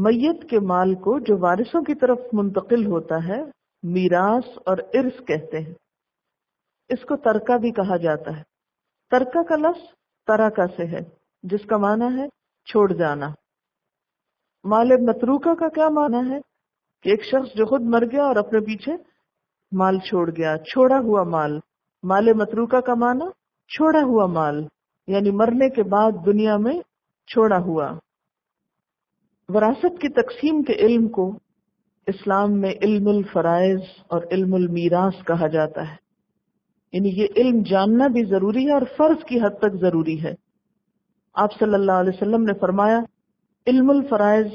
میت کے مال کو جو وارثوں کی طرف منتقل ہوتا ہے، میراث اور ارث کہتے ہیں۔ اس کو ترکہ بھی کہا جاتا ہے۔ ترکہ کا لفظ ترکہ سے ہے، جس کا معنی ہے چھوڑ جانا۔ مال متروکہ کا کیا معنی ہے؟ کہ ایک شخص جو خود مر گیا اور اپنے پیچھے مال چھوڑ گیا، چھوڑا ہوا مال۔ مال متروکہ کا معنی چھوڑا ہوا مال یعنی مرنے کے بعد دنیا میں چھوڑا ہوا۔ وراثت کی تقسیم کے علم کو اسلام میں علم الفرائض اور علم المیراث کہا جاتا ہے۔ یعنی یہ علم جاننا بھی ضروری ہے اور فرض کی حد تک ضروری ہے۔ آپ صلی اللہ علیہ وسلم نے فرمایا، علم الفرائض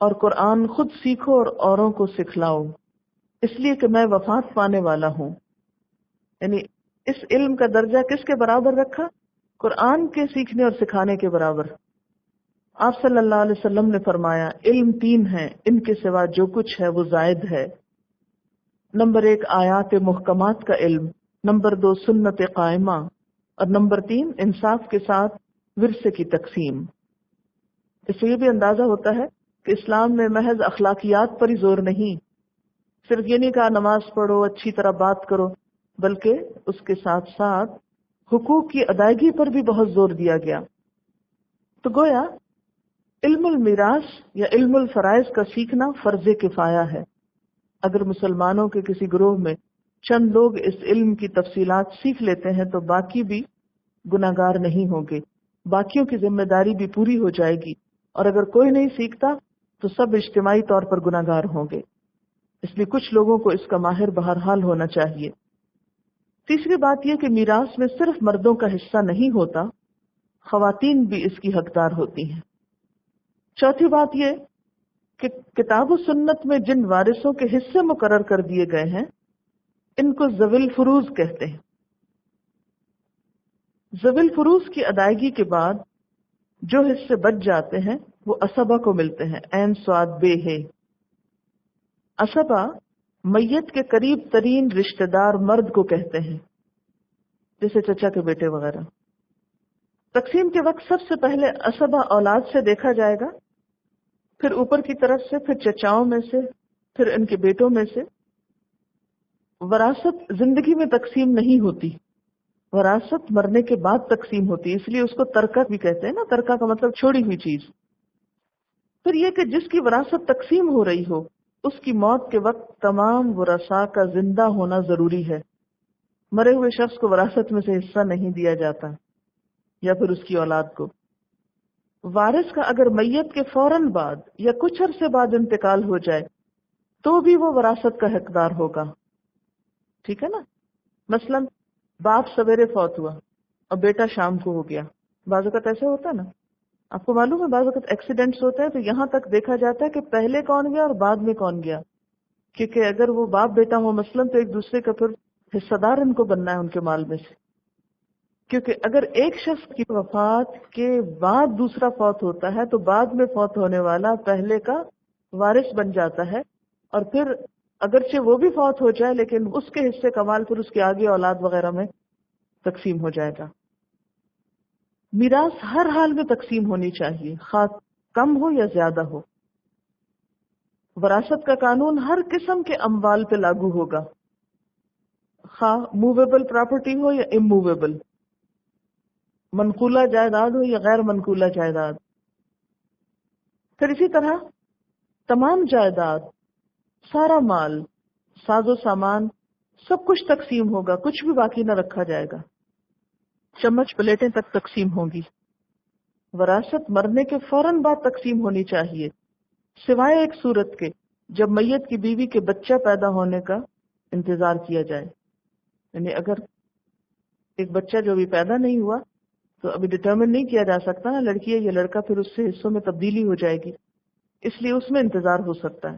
اور قرآن خود سیکھو اور اوروں کو سکھلاؤ۔ اس لیے کہ میں وفات پانے والا ہوں۔ یعنی اس علم کا درجہ کس کے برابر رکھا؟ قرآن کے سیکھنے اور سکھانے کے برابر۔ آپ صلی اللہ علیہ وسلم نے فرمایا، علم تین ہے ان کے سوا جو کچھ ہے وہ زائد ہے۔ نمبر ایک، آیات محکمات کا علم، نمبر دو، سنت قائمہ، اور نمبر تین، انصاف کے ساتھ ورثے کی تقسیم۔ اس سے یہ بھی اندازہ ہوتا ہے کہ اسلام میں محض اخلاقیات پر ہی زور نہیں۔ صرف یہ نہیں کہا، نماز پڑھو، اچھی طرح بات کرو، بلکہ اس کے ساتھ ساتھ حقوق کی ادائیگی پر بھی بہت زور دیا گیا۔ تو گویا علم المیراث یا علم الفرائض کا سیکھنا فرض کفایا ہے۔ اگر مسلمانوں کے کسی گروہ میں چند لوگ اس علم کی تفصیلات سیکھ لیتے ہیں تو باقی بھی گناگار نہیں ہوں گے۔ باقیوں کی ذمہ داری بھی پوری ہو جائے گی۔ اور اگر کوئی نہیں سیکھتا تو سب اجتماعی طور پر گناگار ہوں گے۔ اس لیے کچھ لوگوں کو اس کا ماہر بہرحال ہونا چاہیے۔ تیسری بات یہ کہ میراث میں صرف مردوں کا حصہ نہیں ہوتا، خواتین بھی اس کی حقدار ہوتی ہیں۔ چوتھی بات یہ کہ کتاب و سنت میں جن وارثوں کے حصے مقرر کر دیے گئے ہیں، ان کو زویل فروز کہتے ہیں۔ زویل فروز کی ادائیگی کے بعد جو حصے بچ جاتے ہیں، وہ اسبا کو ملتے ہیں۔ این سواد، بے، ہے۔ اسبا میت کے قریب ترین رشتہ دار مرد کو کہتے ہیں، جیسے چچا کے بیٹے وغیرہ۔ تقسیم کے وقت سب سے پہلے اسبا اولاد سے دیکھا جائے گا۔ پھر اوپر کی طرف سے، پھر چچاؤں میں سے، پھر ان کے بیٹوں میں سے۔ وراثت زندگی میں تقسیم نہیں ہوتی۔ وراثت مرنے کے بعد تقسیم ہوتی اس لیے اس کو ترکہ بھی کہتے ہیں نا۔ ترکہ کا مطلب چھوڑی ہوئی چیز۔ پھر یہ کہ جس کی وراثت تقسیم ہو رہی ہو، اس کی موت کے وقت تمام ورثاء کا زندہ ہونا ضروری ہے۔ مرے ہوئے شخص کو وراثت میں سے حصہ نہیں دیا جاتا، یا پھر اس کی اولاد کو۔ وارث کا اگر میت کے فوراً بعد یا کچھ عرصے بعد انتقال ہو جائے، تو بھی وہ وراثت کا حقدار ہوگا۔ ٹھیک ہے نا؟ مثلا باپ سویرے فوت ہوا اور بیٹا شام کو ہو گیا۔ بعض اوقات ایسے ہوتا ہے نا؟ آپ کو معلوم ہے، بعض اوقات ایکسیڈنٹس ہوتے ہیں تو یہاں تک دیکھا جاتا ہے کہ پہلے کون گیا اور بعد میں کون گیا۔ کیونکہ اگر وہ باپ بیٹا ہو مثلا تو ایک دوسرے کا پھر حصہ دار ان کو بننا ہے ان کے مال میں سے۔ کیونکہ اگر ایک شخص کی وفات کے بعد دوسرا فوت ہوتا ہے تو بعد میں فوت ہونے والا پہلے کا وارث بن جاتا ہے اور پھر اگرچہ وہ بھی فوت ہو جائے لیکن اس کے حصے کا مال پھر اس کے آگے اولاد وغیرہ میں تقسیم ہو جائے گا۔ میراث ہر حال میں تقسیم ہونی چاہیے، خاص کم ہو یا زیادہ ہو۔ وراثت کا قانون ہر قسم کے اموال پہ لاگو ہوگا۔ خواہ موویبل پراپرٹی ہو یا اموویبل منقولہ جائیداد ہو یا غیر منقولہ جائیداد؟ پھر اسی طرح تمام جائیداد، سارا مال، ساز و سامان، سب کچھ تقسیم ہوگا، کچھ بھی باقی نہ رکھا جائے گا۔ چمچ پلیٹیں تک تقسیم ہوں گی۔ وراثت مرنے کے فوراً بعد تقسیم ہونی چاہیے۔ سوائے ایک صورت کے، جب میت کی بیوی کے بچہ پیدا ہونے کا انتظار کیا جائے۔ یعنی اگر ایک بچہ جو بھی پیدا نہیں ہوا تو ابھی ڈٹرمن نہیں کیا جا سکتا نا، لڑکی ہے یا لڑکا پھر اس سے حصوں میں تبدیلی ہو جائے گی۔ اس لیے اس میں انتظار ہو سکتا ہے۔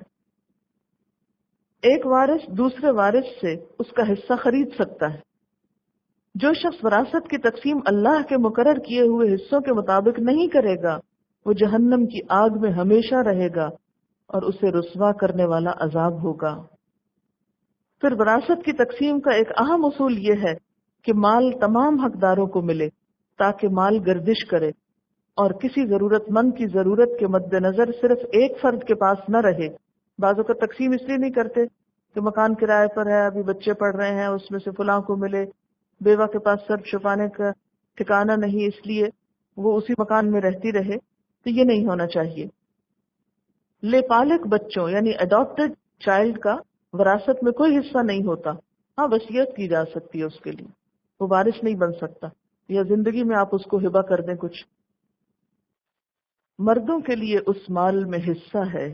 ایک وارث دوسرے وارث سے اس کا حصہ خرید سکتا ہے۔ جو شخص وراثت کی تقسیم اللہ کے مقرر کیے ہوئے حصوں کے مطابق نہیں کرے گا، وہ جہنم کی آگ میں ہمیشہ رہے گا اور اسے رسوا کرنے والا عذاب ہوگا۔ پھر وراثت کی تقسیم کا ایک اہم اصول یہ ہے کہ مال تمام حقداروں کو ملے۔ تاکہ مال گردش کرے اور کسی ضرورت مند کی ضرورت کے مد نظر صرف ایک فرد کے پاس نہ رہے۔ بعضوں کا تقسیم اس لیے نہیں کرتے کہ مکان کرائے پر ہے، ابھی بچے پڑھ رہے ہیں، اس میں سے فلاں کو ملے۔ بیوہ کے پاس سر چھپانے کا ٹھکانہ نہیں، اس لیے وہ اسی مکان میں رہتی رہے۔ تو یہ نہیں ہونا چاہیے۔ لے پالک بچوں یعنی اڈاپٹڈ چائلڈ کا وراثت میں کوئی حصہ نہیں ہوتا۔ ہاں وصیت کی جا سکتی ہے اس کے لیے۔ وہ بارش نہیں بن سکتا۔ یا زندگی میں آپ اس کو ہبا کر دیں کچھ۔ مردوں کے لیے اس مال میں حصہ ہے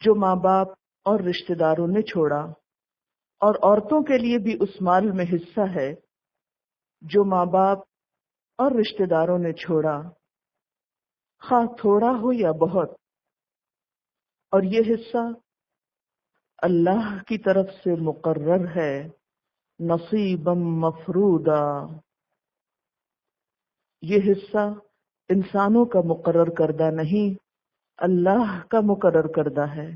جو ماں باپ اور رشتہ داروں نے چھوڑا، اور عورتوں کے لیے بھی اس مال میں حصہ ہے جو ماں باپ اور رشتہ داروں نے چھوڑا۔ خواہ تھوڑا ہو یا بہت، اور یہ حصہ اللہ کی طرف سے مقرر ہے نصیبم مفرودا یہ حصہ انسانوں کا مقرر کردہ نہیں، اللہ کا مقرر کردہ ہے۔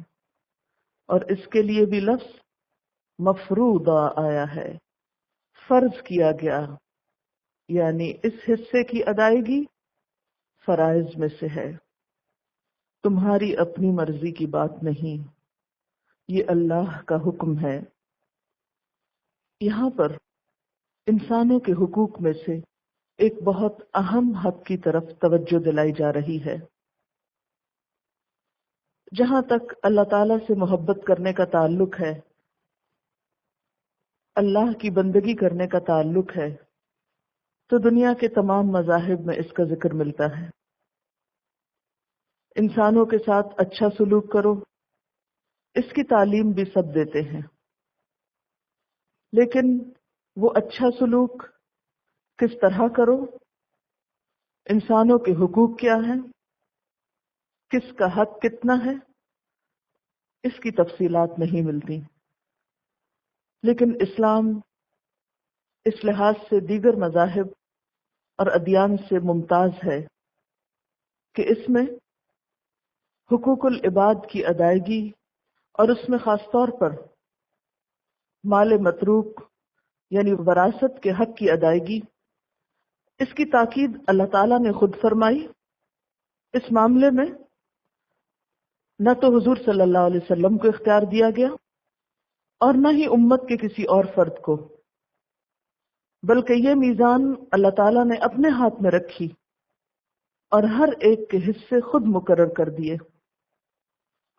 اور اس کے لیے بھی لفظ مفرودا آیا ہے، فرض کیا گیا۔ یعنی اس حصے کی ادائیگی فرائض میں سے ہے۔ تمہاری اپنی مرضی کی بات نہیں، یہ اللہ کا حکم ہے۔ یہاں پر انسانوں کے حقوق میں سے ایک بہت اہم حق کی طرف توجہ دلائی جا رہی ہے۔ جہاں تک اللہ تعالی سے محبت کرنے کا تعلق ہے، اللہ کی بندگی کرنے کا تعلق ہے، تو دنیا کے تمام مذاہب میں اس کا ذکر ملتا ہے۔ انسانوں کے ساتھ اچھا سلوک کرو، اس کی تعلیم بھی سب دیتے ہیں۔ لیکن وہ اچھا سلوک کس طرح کرو؟ انسانوں کے حقوق کیا ہیں؟ کس کا حق کتنا ہے؟ اس کی تفصیلات نہیں ملتی۔ لیکن اسلام اس لحاظ سے دیگر مذاہب اور ادیان سے ممتاز ہے کہ اس میں حقوق العباد کی ادائیگی اور اس میں خاص طور پر مال متروک یعنی وراثت کے حق کی ادائیگی اس کی تاکید اللہ تعالیٰ نے خود فرمائی۔ اس معاملے میں نہ تو حضور صلی اللہ علیہ وسلم کو اختیار دیا گیا اور نہ ہی امت کے کسی اور فرد کو۔ بلکہ یہ میزان اللہ تعالیٰ نے اپنے ہاتھ میں رکھی اور ہر ایک کے حصے خود مقرر کر دیے۔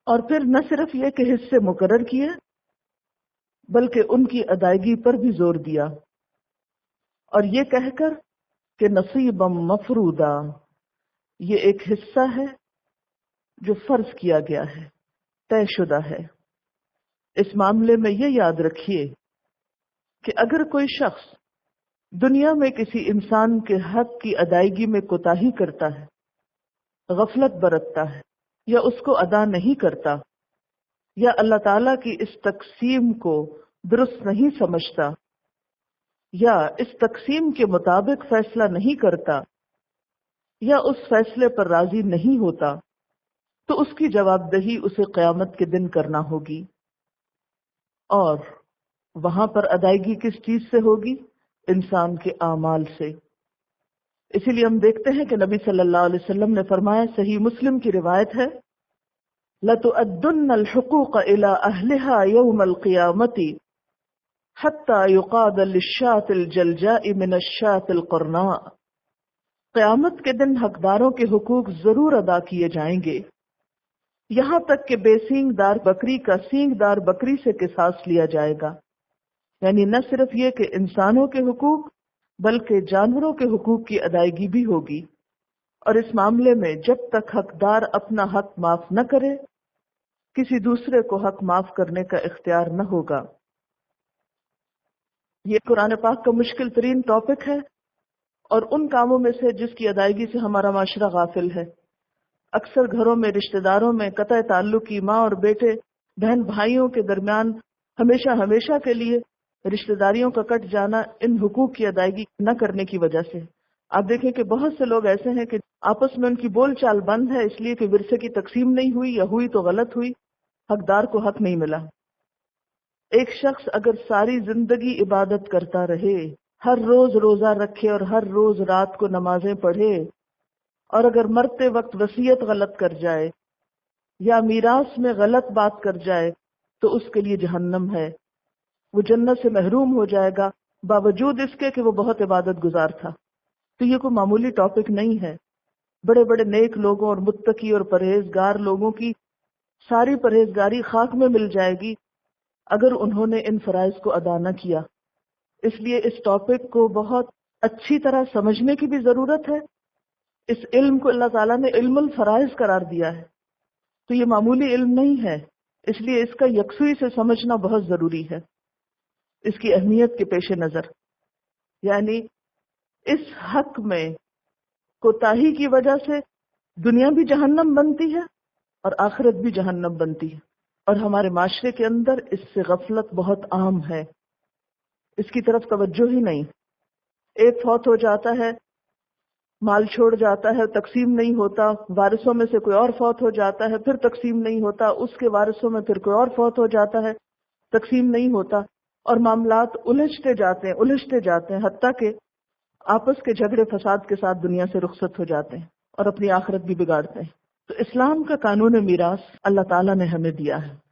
اور پھر نہ صرف یہ کہ حصے مقرر کیے، بلکہ ان کی ادائیگی پر بھی زور دیا۔ اور یہ کہہ کر کہ نصیبم مفرودا یہ ایک حصہ ہے جو فرض کیا گیا ہے، طے شدہ ہے۔ اس معاملے میں یہ یاد رکھیے کہ اگر کوئی شخص دنیا میں کسی انسان کے حق کی ادائیگی میں کوتاہی کرتا ہے، غفلت برتتا ہے یا اس کو ادا نہیں کرتا یا اللہ تعالی کی اس تقسیم کو درست نہیں سمجھتا یا اس تقسیم کے مطابق فیصلہ نہیں کرتا یا اس فیصلے پر راضی نہیں ہوتا، تو اس کی جواب دہی اسے قیامت کے دن کرنا ہوگی۔ اور وہاں پر ادائیگی کس چیز سے ہوگی؟ انسان کے اعمال سے۔ اسی لیے ہم دیکھتے ہیں کہ نبی صلی اللہ علیہ وسلم نے فرمایا، صحیح مسلم کی روایت ہے، لَتُؤَدُّنَّ الْحُقُوقَ إِلَىٰ أَهْلِهَا يَوْمَ الْقِيَامَةِ حَتَّى يُقَادَ لِلشَّاةِ الْجَلْجَاءِ مِنَ الشَّاةِ الْقَرْنَاءِ۔ قیامت کے دن حقداروں کے حقوق ضرور ادا کیے جائیں گے۔ یہاں تک کہ بے سینگ دار بکری کا سینگ دار بکری سے قصاص لیا جائے گا۔ یعنی نہ صرف یہ کہ انسانوں کے حقوق، بلکہ جانوروں کے حقوق کی ادائیگی بھی ہوگی۔ اور اس معاملے میں جب تک حقدار اپنا حق معاف نہ کرے، کسی دوسرے کو حق معاف کرنے کا اختیار نہ ہوگا۔ یہ قرآن پاک کا مشکل ترین ٹاپک ہے اور ان کاموں میں سے جس کی ادائیگی سے ہمارا معاشرہ غافل ہے۔ اکثر گھروں میں رشتہ داروں میں قطع تعلق کی ماں اور بیٹے، بہن بھائیوں کے درمیان ہمیشہ ہمیشہ کے لیے رشتہ داریوں کا کٹ جانا ان حقوق کی ادائیگی نہ کرنے کی وجہ سے۔ آپ دیکھیں کہ بہت سے لوگ ایسے ہیں کہ آپس میں ان کی بول چال بند ہے، اس لیے کہ ورثے کی تقسیم نہیں ہوئی یا ہوئی تو غلط ہوئی، حقدار کو حق نہیں ملا۔ ایک شخص اگر ساری زندگی عبادت کرتا رہے، ہر روز روزہ رکھے اور ہر روز رات کو نمازیں پڑھے، اور اگر مرتے وقت وسیعت غلط کر جائے یا میراث میں غلط بات کر جائے، تو اس کے لیے جہنم ہے۔ وہ جنت سے محروم ہو جائے گا، باوجود اس کے کہ وہ بہت عبادت گزار تھا۔ تو یہ کوئی معمولی ٹاپک نہیں ہے۔ بڑے بڑے نیک لوگوں اور متقی اور پرہیزگار لوگوں کی ساری پرہیزگاری خاک میں مل جائے گی۔ اگر انہوں نے ان فرائض کو ادا نہ کیا۔ اس لیے اس ٹاپک کو بہت اچھی طرح سمجھنے کی بھی ضرورت ہے۔ اس علم کو اللہ تعالیٰ نے علم الفرائض قرار دیا ہے۔ تو یہ معمولی علم نہیں ہے۔ اس لیے اس کا یکسوئی سے سمجھنا بہت ضروری ہے۔ اس کی اہمیت کے پیش نظر۔ یعنی اس حق میں کوتاہی کی وجہ سے دنیا بھی جہنم بنتی ہے اور آخرت بھی جہنم بنتی ہے۔ اور ہمارے معاشرے کے اندر اس سے غفلت بہت عام ہے۔ اس کی طرف توجہ ہی نہیں۔ ایک فوت ہو جاتا ہے، مال چھوڑ جاتا ہے، تقسیم نہیں ہوتا، وارثوں میں سے کوئی اور فوت ہو جاتا ہے، پھر تقسیم نہیں ہوتا، اس کے وارثوں میں پھر کوئی اور فوت ہو جاتا ہے، تقسیم نہیں ہوتا۔ اور معاملات الجھتے جاتے ہیں، الجھتے جاتے ہیں، حتیٰ کہ آپس کے جھگڑے فساد کے ساتھ دنیا سے رخصت ہو جاتے ہیں اور اپنی آخرت بھی بگاڑتے ہیں۔ تو اسلام کا قانون میراث اللہ تعالیٰ نے ہمیں دیا ہے۔